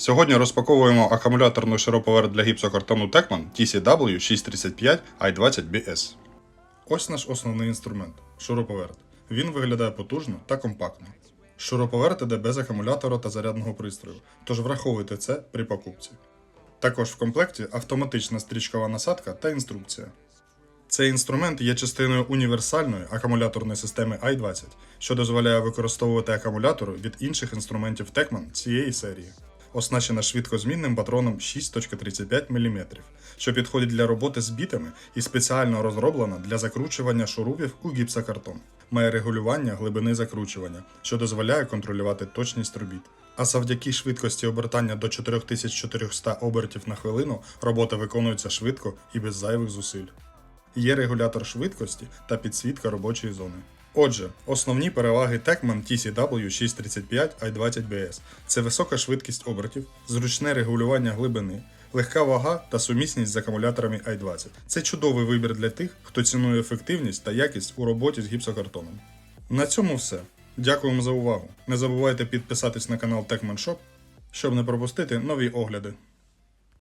Сьогодні розпаковуємо акумуляторну широповерт для гіпсокартону Techman TCW635 i20BS. Ось наш основний інструмент шуруповерт. Він виглядає потужно та компактно. Шуруповерт іде без акумулятора та зарядного пристрою, тож враховуйте це при покупці. Також в комплекті автоматична стрічкова насадка та інструкція. Цей інструмент є частиною універсальної акумуляторної системи i20, що дозволяє використовувати акумулятори від інших інструментів Techman цієї серії. Оснащена швидкозмінним патроном 6.35 мм, що підходить для роботи з бітами і спеціально розроблена для закручування шурупів у гіпсокартон. Має регулювання глибини закручування, що дозволяє контролювати точність робіт. А завдяки швидкості обертання до 4400 обертів на хвилину робота виконується швидко і без зайвих зусиль. Є регулятор швидкості та підсвітка робочої зони. Отже, основні переваги Techman TCW635 i20BS це висока швидкість обертів, зручне регулювання глибини, легка вага та сумісність з акумуляторами i20. Це чудовий вибір для тих, хто цінує ефективність та якість у роботі з гіпсокартоном. На цьому все. Дякуємо за увагу. Не забувайте підписатись на канал Techman Shop, щоб не пропустити нові огляди.